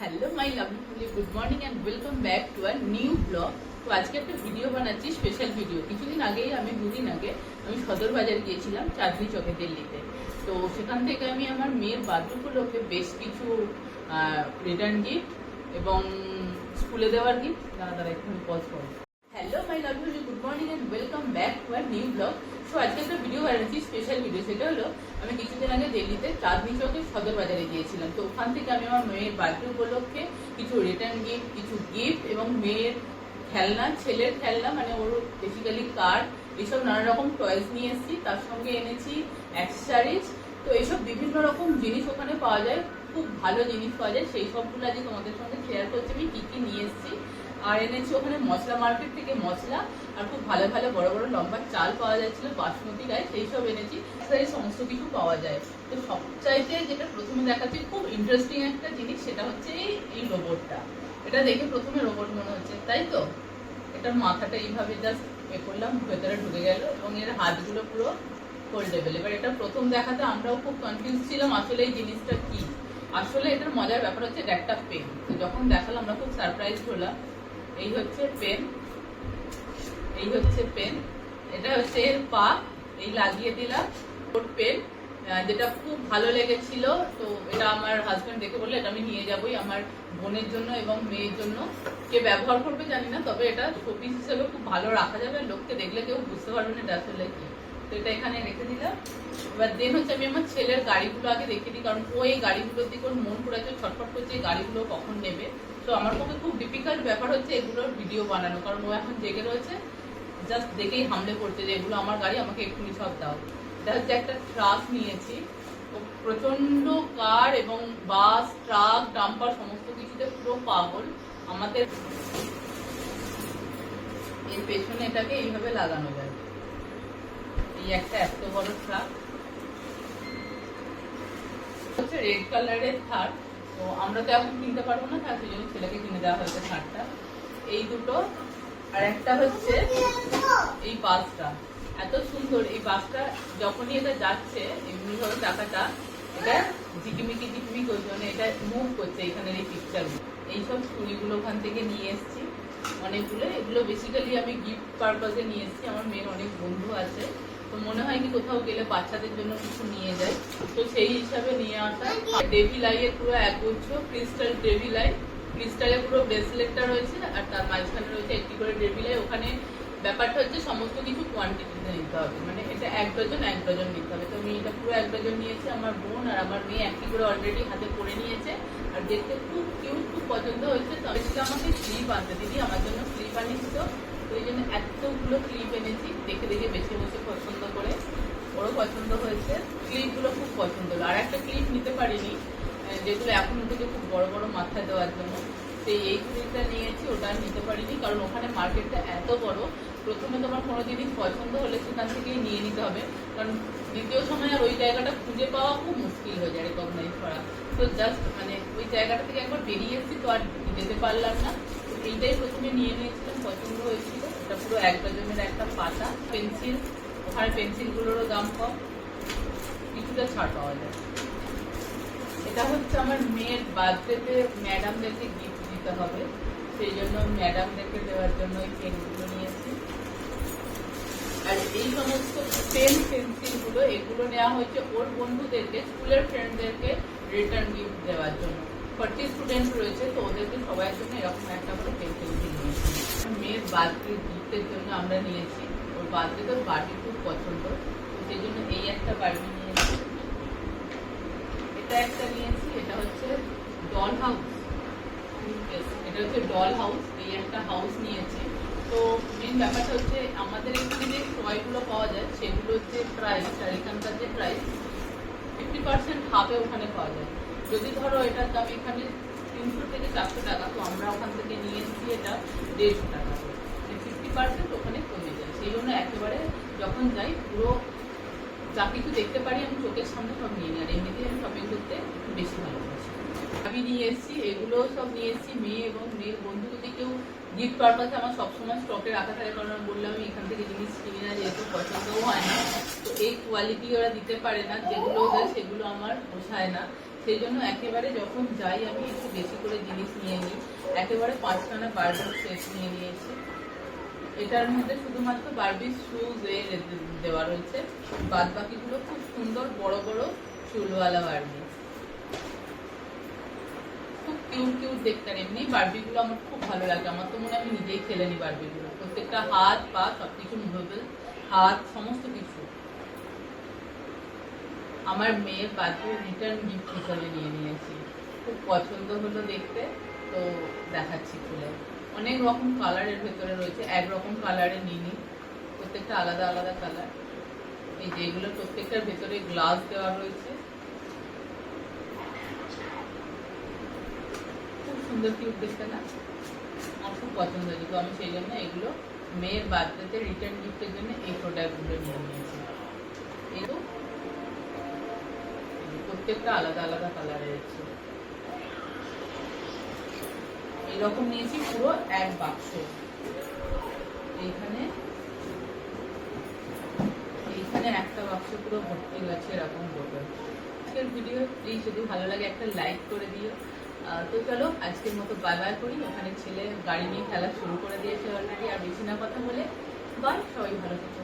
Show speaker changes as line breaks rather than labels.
Hello my lovely good morning and welcome back to our new blog তো আজকে একটা video বানাচ্ছি special video কিছুদিন আগেই আমি, দুদিন আগে, আমি সদর বাজার গিয়েছিলাম চাঁদনি চকে দিল্লিতে তো সেখান থেকে আমি আমার মেয়ের বার্থডে বেশ কিছু রিটার্ন গিফট এবং স্কুলে দেওয়ার গিফট দাঁড়া দাঁড়া, একটু পজ করো। Hello my love you good morning and welcome back to our new blog so আজকে একটা স্পেশাল ভিডিও সেটা হলো আমি কিছুদিন আগে দিল্লিতে চাঁদনি চকে সদর বাজারে গিয়েছিলাম। তো ওখান থেকে আমি আমার মেয়ের বার্থডে উপলক্ষে কিছু রিটার্ন গিফট কিছু গিফট এবং মেয়ের খেলনা, ছেলের খেলনা মানে ওর বেসিক্যালি কার এসব নানা রকম টয়েস নিয়ে এসেছি। তার সঙ্গে এনেছি অ্যাক্সেসারিজ তো এইসব বিভিন্ন রকম জিনিস ওখানে পাওয়া যায়, খুব ভালো জিনিস পাওয়া যায়। সেই সবগুলো আজকে তোমাদের সঙ্গে শেয়ার করছি। আমি কী কী নিয়ে এসেছি আর এনেছি ওখানে মশলা মার্কেট থেকে মশলা আর খুব ভালো ভালো বড় বড় লম্বা চাল পাওয়া যাচ্ছিল, বাসমতি গায়ে সেই সব এনেছি। সমস্ত কিছু পাওয়া যায়। তো সবচাইতে যেটা প্রথমে দেখাচ্ছি, খুব ইন্টারেস্টিং একটা জিনিস সেটা হচ্ছে এই রোবটটা এটা দেখে প্রথমে রোবট মনে হচ্ছে, তাই তো? এটার মাথাটা এইভাবে জাস্ট এ করলাম, ভেতরে ঢুকে গেল এবং এর হাতগুলো পুরো ফোল্ডেবল এবার এটা প্রথম দেখাতে আমরাও খুব কনফিউজ ছিলাম, আসলে এই জিনিসটা কি? আসলে এটার মজার ব্যাপার হচ্ছে একটা পেন যখন দেখালাম, আমরা খুব সারপ্রাইজ হলাম এই হচ্ছে পেন এই হচ্ছে পেন এটা হচ্ছে এর পা, এই লাগিয়ে দিলাম পেন যেটা খুব ভালো লেগেছিল, তো এটা আমার হাজবেন্ড দেখে বললে, এটা আমি নিয়ে যাবই আমার বোনের জন্য এবং মেয়ের জন্য। কে ব্যবহার করবে জানি না, তবে এটা শোপিস হিসেবে খুব ভালো রাখা যাবে, লোককে দেখলে কেউ বুঝতে পারবে না এটা আসলে কি। তো এটা এখানে রেখে দিলাম। এবার দেন হচ্ছে আমি আমার ছেলের গাড়িগুলো আগে দেখে দিই, কারণ ও এই গাড়িগুলোর দিকে ওর মন পড়েছে ছটফট করছে, এই গাড়িগুলো কখন নেবে? তো আমার পক্ষে খুব ডিফিকাল্ট ব্যাপার হচ্ছে এগুলোর ভিডিও বানানো। কারণ ও এখন জেগে রয়েছে জাস্ট দেখেই হামলে পড়ছে যে এগুলো আমার গাড়ি, আমাকে এক্ষুনি সব দাও। এটা হচ্ছে একটা ট্রাক নিয়েছি। প্রচণ্ড কার এবং বাস ট্রাক ডাম্পার সমস্ত কিছুতে পুরো পাগল। আমাদের এর পেছনে এটাকে এইভাবে লাগানো যায়। এই একটা এত বড় ট্রাক হচ্ছে রেড কালারের থার তো আমরা তো এখন কিনতে পারব না, তার জন্য ছেলেকে কিনে দেওয়া হয়েছে থারটা এই দুটো, আর একটা হচ্ছে এই বাসটা এত সুন্দর, এই বাসটা যখনই এটা যাচ্ছে, এমনি ভাবে চাকাটা, এটা ঝিকিমিকি ঝিকিমিকি করছে মানে এটা মুভ করছে এখানের এই পিকচার এইসব চুড়িগুলো ওখান থেকে নিয়ে এসেছি, অনেকগুলো। এগুলো বেসিক্যালি আমি গিফট পারপাসে নিয়ে এসেছি। আমার মেয়ের অনেক বন্ধু আছে। তো মনে হয় কি কোথাও গেলে বাচ্চাদের জন্য কিছু নিয়ে যায়। তো সেই হিসাবে নিয়ে আসা। ডেভি লাইয়ের পুরো একগুচ্ছ ক্রিস্টাল ডেভি লাই। ক্রিস্টালে পুরো ব্রেসলেটটা রয়েছে আর তার মাঝখানে রয়েছে একটি করে ডেভি লাই। ওখানে ব্যাপারটা হচ্ছে সমস্ত কিছু কোয়ান্টিটিতে নিতে হবে। মানে এটা এক ডজন এক ডজন নিতে হবে। তো আমি এটা পুরো এক ডজন নিয়েছি, আমার বোন আর আমার মেয়ে একটি করে অলরেডি হাতে করে নিয়েছে। আর দেখতে খুব কিউট খুব পছন্দ হয়েছে। তবে আমাকে স্লিপ আনতে, দিদি আমার জন্য স্লিপ আনিস তো? এই জন্য এতগুলো ক্লিপ এনেছি, দেখে দেখে বেছে বসে পছন্দ করে। ওরও পছন্দ হয়েছে। ক্লিপগুলো খুব পছন্দ হলো। আর একটা ক্লিপ নিতে পারিনি যেগুলো এখন থেকে খুব বড় বড় মাথায় দেওয়ার জন্য। সেই এই ক্লিপটা নিয়েছি, ওটা নিতে পারিনি, কারণ ওখানে মার্কেটটা এত বড়। প্রথমে তোমার কোনো জিনিস পছন্দ হলে সেখান থেকেই নিয়ে নিতে হবে। কারণ দ্বিতীয় সময় আর ওই জায়গাটা খুঁজে পাওয়া খুব মুশকিল হয়ে যায় রেকগনাইজ করা। তো জাস্ট মানে ওই জায়গাটা থেকে একবার বেরিয়ে এসেছি, তো আর যেতে পারলাম না। তো এইটাই প্রথমে নিয়ে নিয়েছিলাম পছন্দ হয়েছিল। এটা পুরো এক ডজনের একটা পাতা। পেন্সিল, ওখানে পেন্সিলগুলোরও দাম কম। কিছুটা ছাড় পাওয়া যায়। এটা হচ্ছে আমার মেয়ের বার্থডেতে ম্যাডামদেরকে গিফট দিতে হবে। সেই জন্য ম্যাডামদেরকে দেওয়ার জন্য এই পেনগুলো নিয়েছি। আর এই সমস্ত পেন, পেন্সিলগুলো, এগুলো নেওয়া হয়েছে ওর বন্ধুদেরকে, স্কুলের ফ্রেন্ডদেরকে রিটার্ন গিফট দেওয়ার জন্য। ফর্টি স্টুডেন্ট রয়েছে, তো ওদেরকে সবার জন্য এরকম একটা করে পেন্সিল নিয়েছি। মেয়ের বার্থডে গিফটের জন্য আমরা নিয়েছি। ওর বার্থডে তো বার্থডে খুব পছন্দ সেই জন্য এই একটা বার্বি নিয়েছি। এটা একটা নিয়েছি, এটা হচ্ছে ডল হাউস এটা হচ্ছে ডল হাউস এই একটা হাউস নিয়েছি। তো মেন ব্যাপারটা হচ্ছে আমাদের এখানে যে টয়গুলো পাওয়া যায় সেগুলোর যে প্রাইস আর এখানকার যে প্রাইস ফিফটি পার্সেন্ট হাফে ওখানে পাওয়া যায়। যদি ধরো এটার দাম এখানে তিনশো থেকে চারশো টাকা, তো আমরা ওখান থেকে নিয়ে এসেছি এটা দেড়শো টাকা। পার্সেন্ট ওখানে কমে যায়। সেই জন্য একেবারে যখন যাই, পুরো যা কিছু দেখতে পারি আমি চোখের সামনে সব নিয়ে নিই। আর এমনিতেই আমি শপিং করতে বেশি ভালোবাসি। আমি নিয়ে এসেছি, এগুলো সব নিয়ে এসেছি, মেয়ে এবং মেয়ের বন্ধু। যদি কেউ গিফট পারপাসে আমার সবসময় স্টকে রাখা থাকে কারণ আমি বললাম, আমি এখান থেকে জিনিস কিনি না, যেহেতু পছন্দও হয় না। তো এই কোয়ালিটি ওরা দিতে পারে না, যেগুলো দেয় সেগুলো আমার পোষায় না। সেই জন্য একেবারে যখন যাই, আমি একটু বেশি করে জিনিস নিয়ে নিই। একেবারে পাঁচখানা বার্বির সেট নিয়ে নিয়েছি। এটার মধ্যে শুধুমাত্র বার্বির শুজ এ দেওয়া রয়েছে। বাদ বাকিগুলো খুব সুন্দর বড় বড় চুলওয়ালা বার্বি খুব কিউট কিউট দেখতে এমনি। বার্বিগুলো আমার খুব ভালো লাগে। আমার তো মনে আমি নিজেই খেলে নি বার্বিগুলো প্রত্যেকটা হাত, পা, সবকিছু মুভেবল হাত, সমস্ত কিছু। আমার মেয়ের বার্থডে রিটার্ন গিফট হিসাবে নিয়ে নিয়েছি। খুব পছন্দ হলো দেখতে, তো দেখাচ্ছি খুলে। অনেক রকম কালারের ভেতরে রয়েছে, একরকম কালারে নিইনি প্রত্যেকটা আলাদা আলাদা কালার এই যে এগুলো প্রত্যেকটার ভেতরে গ্লাস দেওয়া রয়েছে। খুব সুন্দর কিউট দেখতে না? আমার খুব পছন্দ হয়েছে। তো আমি সেই জন্য এগুলো মেয়ের বার্থডেতে রিটার্ন গিফটের জন্য এই প্রোডাক্টগুলো নিয়ে নিয়েছি। এগুলো প্রত্যেকটা আলাদা আলাদা কালারের আছে এইরকম নিয়েছি পুরো এক বাক্স। এইখানে এইখানে একটা বাক্স পুরো ভর্তি আছে এরকম বোতল আজকের ভিডিও প্লিজ যদি ভালো লাগে একটা লাইক করে দিও। তো চলো, আজকের মতো বাই বাই করি। ওখানে ছেলে গাড়ি নিয়ে খেলা শুরু করে দিয়েছে অলরেডি আর বেশি না কথা বলে বাই সবাই ভালো থেকো।